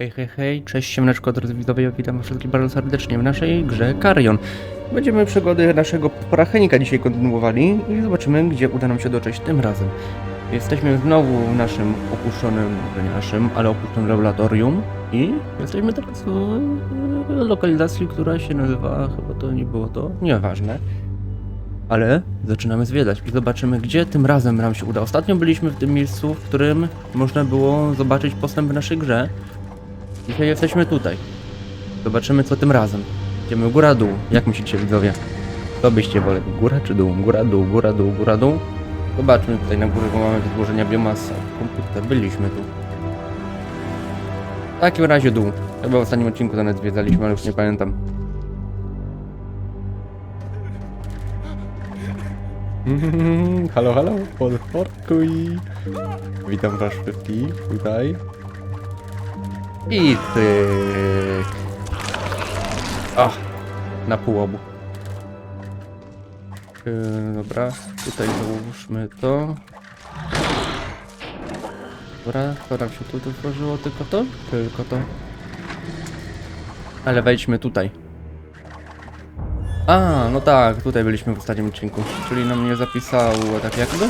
Hej, hej, hej, cześć, siemaneczko, drodzy widzowie, witam wszystkich bardzo serdecznie w naszej grze Carrion. Będziemy przygody naszego parachenika dzisiaj kontynuowali i zobaczymy, gdzie uda nam się dotrzeć tym razem. Jesteśmy znowu w naszym opuszczonym, nie naszym, ale opuszczonym laboratorium i jesteśmy teraz w lokalizacji, która się nazywa, chyba to nie było to, nieważne. Ale zaczynamy zwiedzać i zobaczymy, gdzie tym razem nam się uda. Ostatnio byliśmy w tym miejscu, w którym można było zobaczyć postęp w naszej grze. Dzisiaj jesteśmy tutaj. Zobaczymy co tym razem. Idziemy góra dół. Jak myślicie widzowie? Co byście woleli? Góra czy dół? Góra dół, góra dół, góra dół? Zobaczmy tutaj na górę, bo mamy do złożenia biomasa. Komputer, byliśmy tu. W takim razie dół. Chyba w ostatnim odcinku to nawet zwiedzaliśmy, ale już nie pamiętam. halo, halo, podporkuj. Witam was wszystkich tutaj. I tyk. O, na pół obu. Yy, dobra, tutaj załóżmy to. Dobra, to nam się tu otworzyło, tylko to? Tylko to. Ale wejdźmy tutaj. A, no tak, tutaj byliśmy w ostatnim odcinku, czyli nam nie zapisało tak jakby.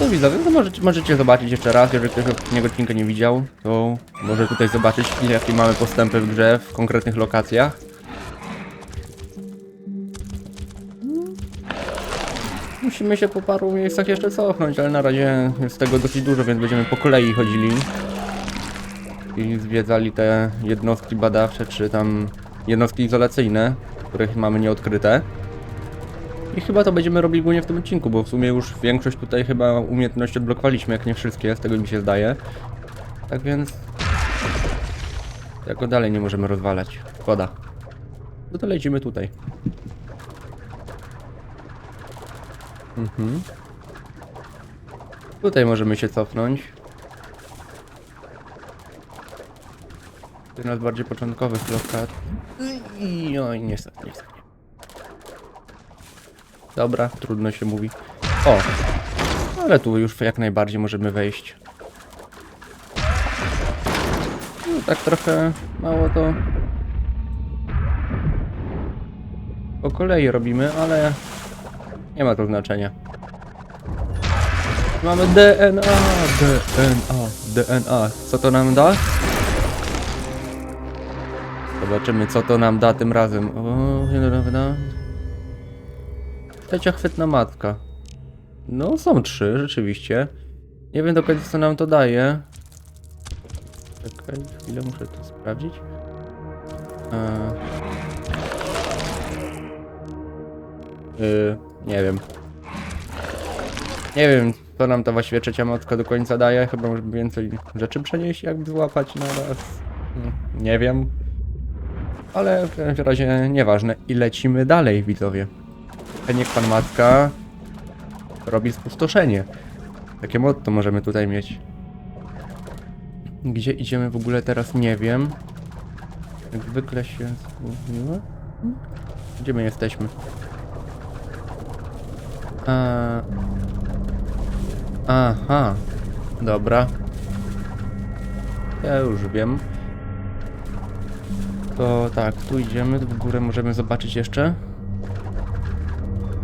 No to widzowie, to możecie, możecie zobaczyć jeszcze raz, jeżeli ktoś ostatniego odcinka nie widział, to może tutaj zobaczyć jakie mamy postępy w grze w konkretnych lokacjach. Musimy się po paru miejscach jeszcze cofnąć, ale na razie jest tego dosyć dużo, więc będziemy po kolei chodzili i zwiedzali te jednostki badawcze, czy tam jednostki izolacyjne, których mamy nieodkryte. I chyba to będziemy robili głównie w tym odcinku, bo w sumie już większość tutaj chyba umiejętności odblokowaliśmy, jak nie wszystkie, z tego mi się zdaje. Tak więc... Tego dalej nie możemy rozwalać. Szkoda. No to lecimy tutaj. Mhm. Tutaj możemy się cofnąć. Jedna z bardziej początkowych lokat. Oj, niestety, niestety. Dobra, trudno się mówi. O! Ale tu już jak najbardziej możemy wejść. No, tak trochę mało to... Po kolei robimy, ale... Nie ma to znaczenia. Mamy DNA! DNA! DNA! Co to nam da? Zobaczymy, co to nam da tym razem. O, prawda? Trzecia matka. No, są trzy, rzeczywiście. Nie wiem do końca, co nam to daje. Czekaj, chwilę muszę to sprawdzić. Yy, nie wiem. Nie wiem, co nam ta właściwie trzecia matka do końca daje. Chyba możemy więcej rzeczy przenieść, jakby złapać na raz. Hmm, Nie wiem. Ale w każdym razie nieważne. I lecimy dalej, widzowie. Niech pan matka robi spustoszenie. Takie motto możemy tutaj mieć. Gdzie idziemy w ogóle teraz nie wiem. Jak zwykle się zgubiło. Gdzie my jesteśmy? A... Aha. Dobra. Ja już wiem. To tak, tu idziemy, w górę możemy zobaczyć jeszcze.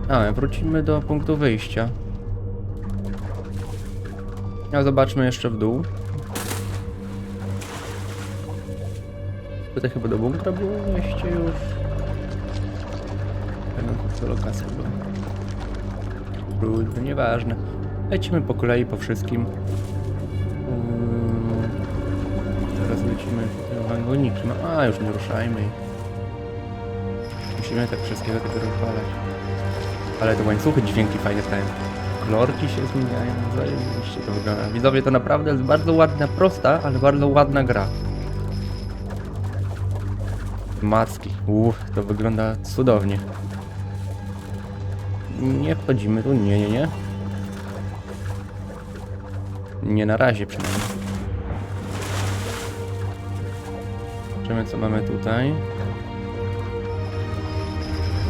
A, wrócimy do punktu wyjścia. A zobaczmy jeszcze w dół. Tutaj chyba do bunkra było wejście już. Nie wiem, co lokacja była. Trudno, nieważne. Lecimy po kolei po wszystkim. Yy, Teraz lecimy wagonikiem. A, już nie ruszajmy. Musimy tak wszystkiego tego rozwalać. Ale te łańcuchy dźwięki fajnie stają. Kolorki się zmieniają, zajebiście to wygląda. Widzowie, to naprawdę jest bardzo ładna, prosta, ale bardzo ładna gra. Macki, uff, to wygląda cudownie. Nie wchodzimy tu, nie, nie, nie. Nie na razie przynajmniej. Zobaczymy co mamy tutaj.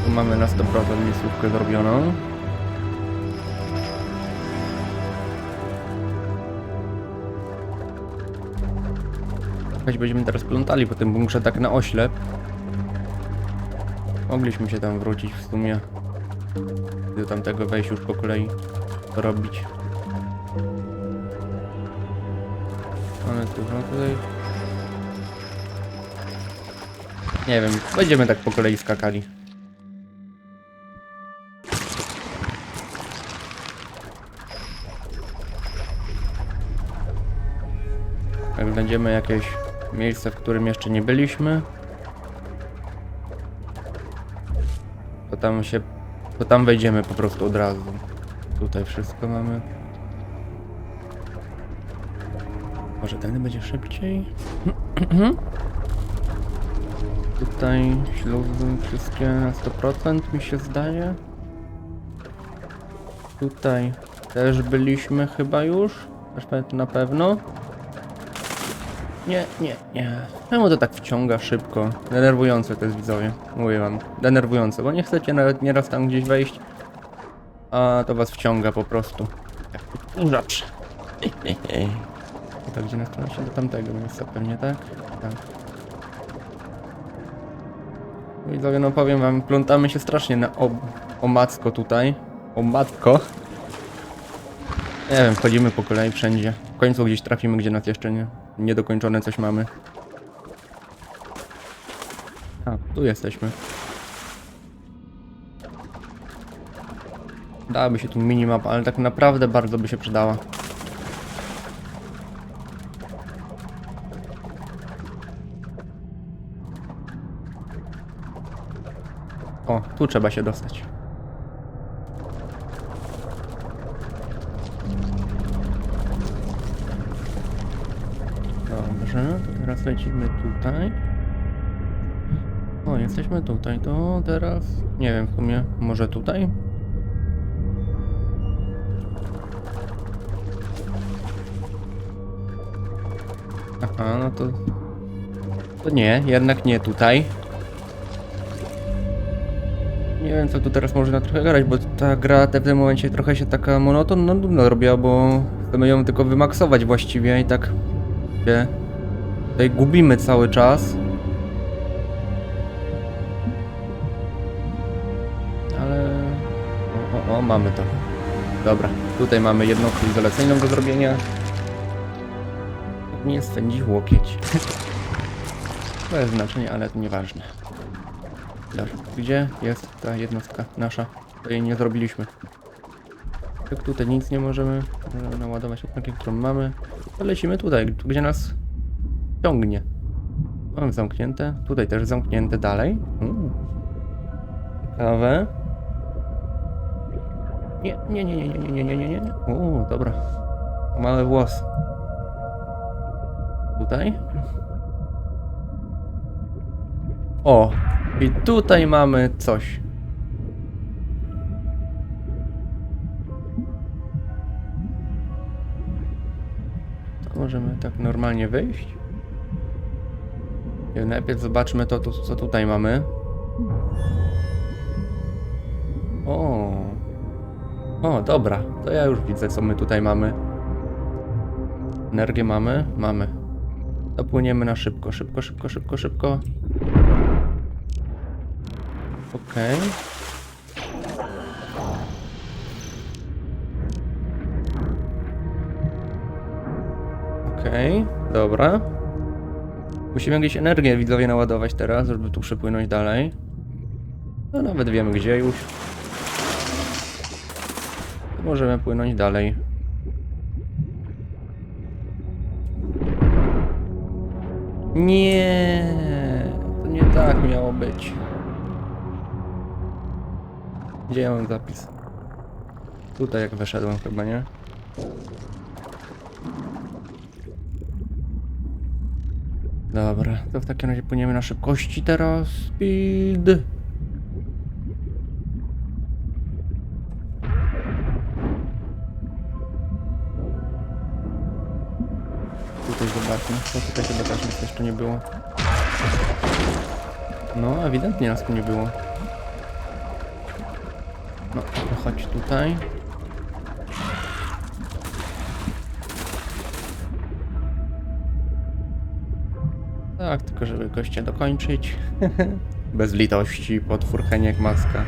Tu mamy na 100% miejscówkę zrobioną. skakać, będziemy teraz plątali po tym bunkrze tak na oślep. Mogliśmy się tam wrócić w sumie. Do tamtego wejść już po kolei robić. Ale tu, no tutaj... Nie wiem, będziemy tak po kolei skakali. Jak znajdziemy jakieś miejsce, w którym jeszcze nie byliśmy, to tam się, to tam wejdziemy po prostu od razu. Tutaj wszystko mamy. Może ten będzie szybciej? Tutaj śluzy wszystkie na 100% mi się zdaje. Tutaj też byliśmy chyba już. Na pewno. Nie, nie, nie. Czemu to tak wciąga szybko? Denerwujące to jest widzowie. Mówię wam. Denerwujące, bo nie chcecie nawet nieraz tam gdzieś wejść. A to was wciąga po prostu. Urzacz. To gdzie nas przenosi do tamtego miejsca pewnie, tak? Tak. Widzowie, no powiem wam, plątamy się strasznie na o, o macko tutaj. O matko. Nie wiem, wchodzimy po kolei wszędzie. W końcu gdzieś trafimy, gdzie nas jeszcze nie, niedokończone coś mamy. A, tu jesteśmy. Dałaby się tu minimap, ale tak naprawdę bardzo by się przydała. O, tu trzeba się dostać. Teraz lecimy tutaj. O, jesteśmy tutaj, to teraz... Nie wiem, w sumie, może tutaj? Aha, no to... To nie, jednak nie tutaj. Nie wiem, co tu teraz można trochę grać, bo ta gra w tym momencie trochę się taka monotonna, nudna robiła, bo chcemy ją tylko wymaksować właściwie i tak się tutaj gubimy cały czas. Ale... O, o, mamy to. Dobra, tutaj mamy jednostkę izolacyjną do zrobienia. Nie spędzi łokieć. To jest znaczenie, ale to nieważne. Dobra, gdzie jest ta jednostka nasza? To nie zrobiliśmy. Jak tutaj nic nie możemy e, naładować odnogi, którą mamy, to lecimy tutaj, tu gdzie nas ciągnie. Mamy zamknięte, tutaj też zamknięte dalej. Mm. Ciekawe. Nie, nie, nie, nie, nie, nie, nie, nie, nie, nie. Uuu, dobra. Mały włos. Tutaj. O, i tutaj mamy coś. To możemy tak normalnie wyjść. Najpierw zobaczmy to, tu- co tutaj mamy. O. O, dobra. To ja już widzę, co my tutaj mamy. Energię mamy? Mamy. Dopłyniemy na szybko, szybko, szybko, szybko, szybko. Okej. Okej, dobra. Musimy jakieś energię widzowie naładować teraz, żeby tu przepłynąć dalej. No nawet wiemy gdzie już. Możemy płynąć dalej. Nie, to nie tak miało być. Gdzie ja mam zapis? Tutaj jak wyszedłem chyba, nie? Dobra, to w takim razie płyniemy na szybkości teraz. Speed. Tutaj zobaczmy, co tutaj chyba też nic jeszcze nie było. No, ewidentnie nas tu nie było. No, chodź tutaj. Tak, tylko żeby gościa dokończyć. Bez litości, potwór Heniek Maska.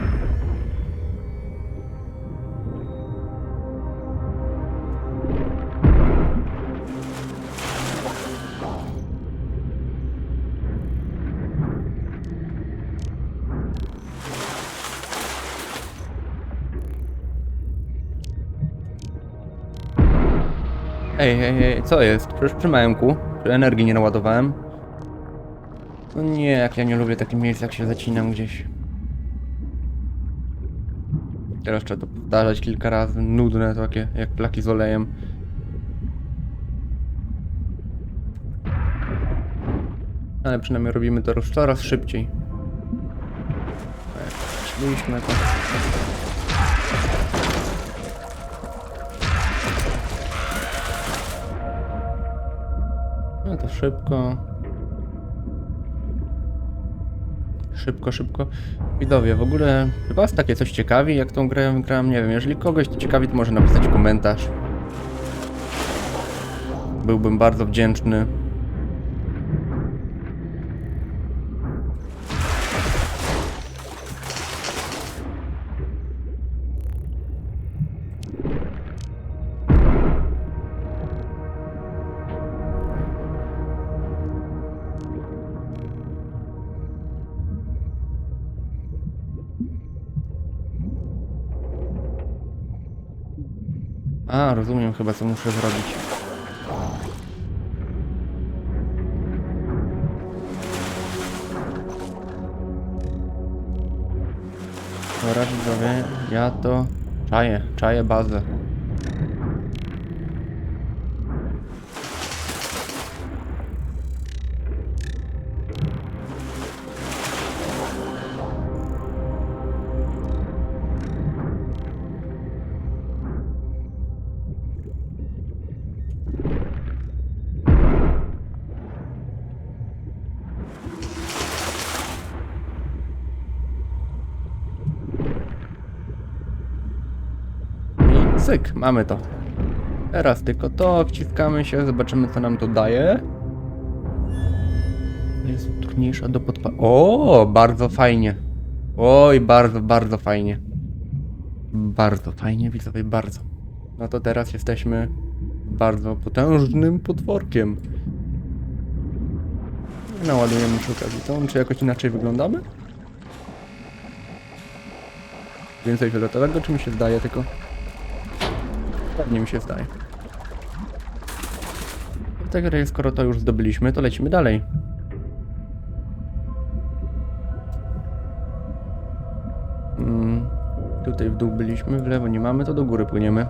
Ej, ej, ej, co jest? Przecież przy małemku, przy energii nie naładowałem. No nie, jak ja nie lubię takich miejsc, jak się zacinam gdzieś. Teraz trzeba to powtarzać kilka razy, nudne takie, jak plaki z olejem. Ale przynajmniej robimy to coraz szybciej. Szliśmy to. No to szybko. Szybko, szybko. Widowie, w ogóle chyba takie coś ciekawi, jak tą grę gram, nie wiem, jeżeli kogoś to ciekawi, to może napisać komentarz. Byłbym bardzo wdzięczny. A, rozumiem chyba, co muszę zrobić. Dobra, widzowie, ja to czaję, czaję bazę. Cyk, mamy to. Teraz tylko to, wciskamy się, zobaczymy co nam to daje. Jest trudniejsza do podpa... O, bardzo fajnie. Oj, bardzo, bardzo fajnie. Bardzo fajnie, widzowie, bardzo. No to teraz jesteśmy bardzo potężnym potworkiem. Naładujemy okazji tą, czy jakoś inaczej wyglądamy? Więcej fioletowego, czy mi się zdaje tylko? Pewnie mi się zdaje. Tak, skoro to już zdobyliśmy, to lecimy dalej. Mm, tutaj w dół byliśmy, w lewo nie mamy, to do góry płyniemy.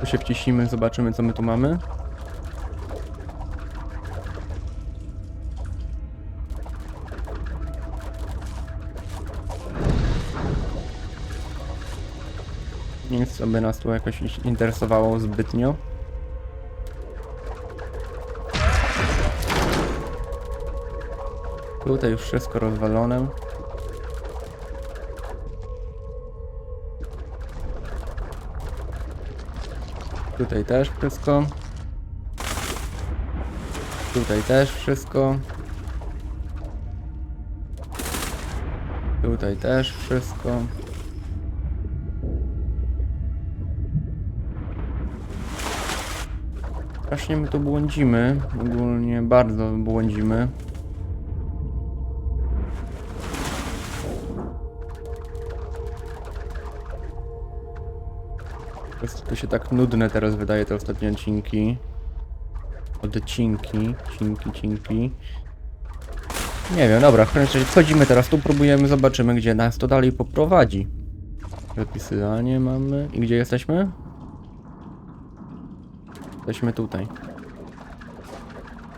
Tu się wciśnimy, zobaczymy co my tu mamy. Nic co by nas tu jakoś interesowało zbytnio. Tutaj już wszystko rozwalone. Tutaj też wszystko. Tutaj też wszystko. Tutaj też wszystko. Strasznie my tu błądzimy. Ogólnie bardzo błądzimy. To się tak nudne teraz wydaje te ostatnie odcinki. Odcinki, cinki, cinki. Nie wiem, dobra, w każdym razie wchodzimy teraz tu, próbujemy, zobaczymy gdzie nas to dalej poprowadzi. Zapisywanie mamy. I gdzie jesteśmy? Jesteśmy tutaj.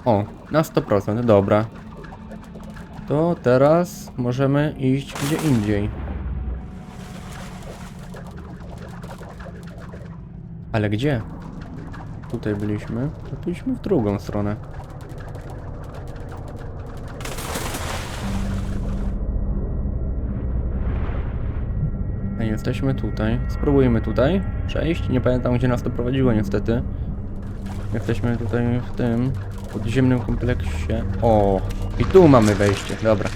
O, na 100%, dobra. To teraz możemy iść gdzie indziej. Ale gdzie? Tutaj byliśmy. To byliśmy w drugą stronę. Jesteśmy tutaj. Spróbujmy tutaj przejść. Nie pamiętam gdzie nas to prowadziło niestety. Jesteśmy tutaj w tym podziemnym kompleksie. O, i tu mamy wejście, dobra.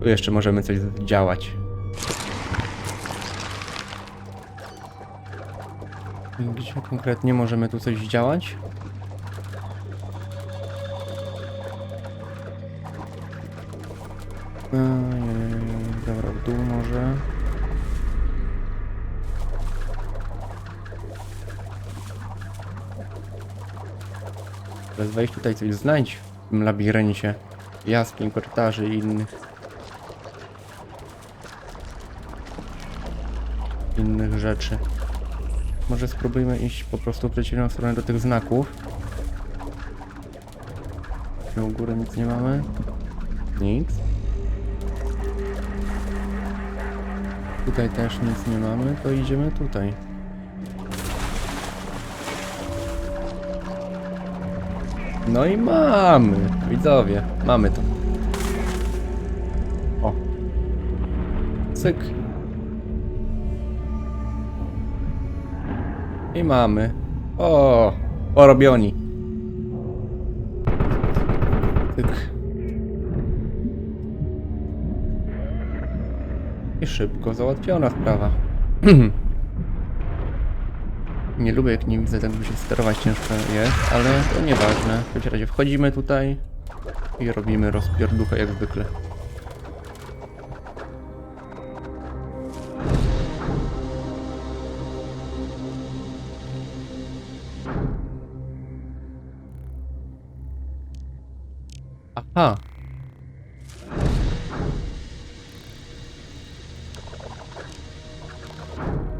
Tu jeszcze możemy coś działać. Gdzie konkretnie możemy tu coś działać? Ojej, Dobra, w dół może. Wejść tutaj coś znajdź w tym labiryncie jaskiń, korytarzy i innych innych rzeczy. Może spróbujmy iść po prostu w przeciwną stronę do tych znaków. Tu u góry nic nie mamy. Nic. Tutaj też nic nie mamy, to idziemy tutaj. No i mamy, widzowie, mamy to. O. Cyk. I mamy. O, porobioni. Cyk. I szybko załatwiona sprawa. Nie lubię jak nie widzę, tak by się sterować ciężko jest, ale to nieważne. W każdym razie wchodzimy tutaj i robimy rozpierduchę jak zwykle. Aha.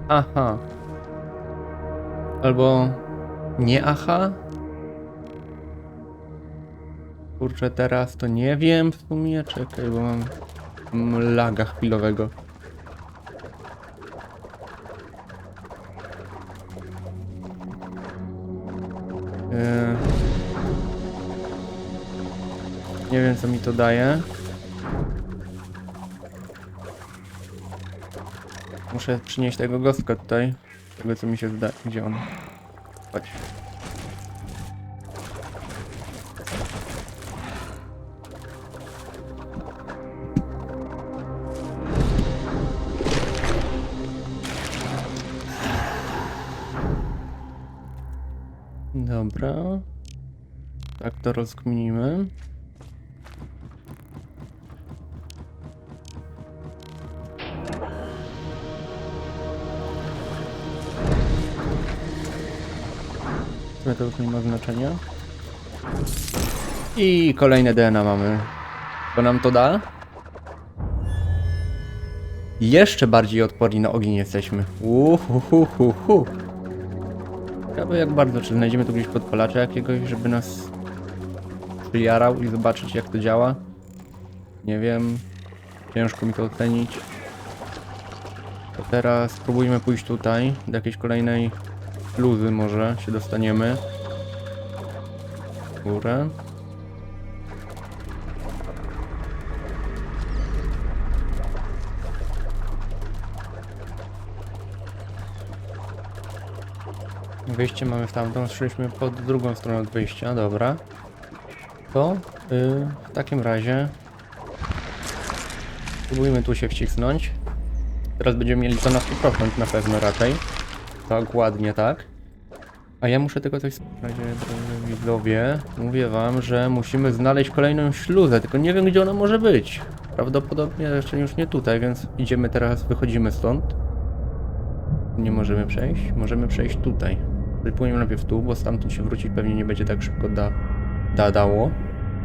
Aha. Albo nie aha? Kurczę, teraz to nie wiem w sumie. Czekaj, bo mam, mam laga chwilowego. Eee, Nie wiem co mi to daje. Muszę przynieść tego gostka tutaj. Tego co mi się zda. Gdzie on? Chodź. Dobra. Tak to rozkminimy. W sumie to już nie ma znaczenia. I kolejne DNA mamy. Co nam to da? Jeszcze bardziej odporni na ogień jesteśmy. Uhuhuhuhu. Ciekawe jak bardzo, czy znajdziemy tu gdzieś podpalacza jakiegoś, żeby nas przyjarał i zobaczyć jak to działa? Nie wiem. Ciężko mi to ocenić. To teraz spróbujmy pójść tutaj, do jakiejś kolejnej luzy może się dostaniemy. Górę. Wyjście mamy w tamtą, szliśmy pod drugą stronę od wyjścia, dobra. To y, w takim razie spróbujmy tu się wcisnąć. Teraz będziemy mieli to na 100% na pewno raczej. Tak, ładnie tak. A ja muszę tylko coś sprawdzić, widzowie. Mówię wam, że musimy znaleźć kolejną śluzę, tylko nie wiem gdzie ona może być. Prawdopodobnie jeszcze już nie tutaj, więc idziemy teraz, wychodzimy stąd. Nie możemy przejść, możemy przejść tutaj. Wypłyniemy najpierw tu, bo stamtąd się wrócić pewnie nie będzie tak szybko da, da dało.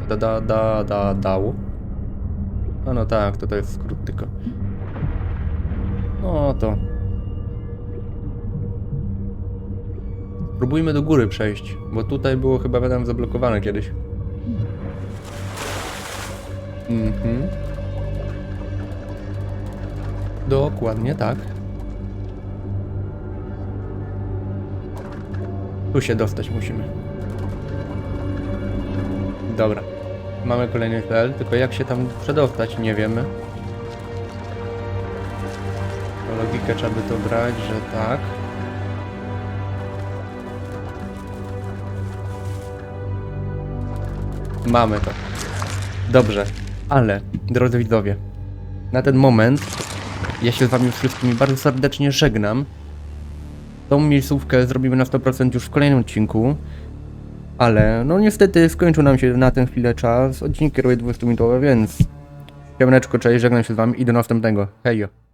Da da da da dało. A no tak, to to jest skrót tylko. No to Próbujmy do góry przejść, bo tutaj było chyba tam zablokowane kiedyś. Mhm. Dokładnie tak. Tu się dostać musimy. Dobra. Mamy kolejny cel, tylko jak się tam przedostać, nie wiemy. Logikę trzeba by to brać, że tak. Mamy to. Dobrze, ale drodzy widzowie, na ten moment ja się z wami wszystkimi bardzo serdecznie żegnam. Tą miejscówkę zrobimy na 100% już w kolejnym odcinku. Ale no niestety skończył nam się na tę chwilę czas. Odcinek kieruje 20 minutowe, więc Siemaneczko, cześć, żegnam się z wami i do następnego. Hejo.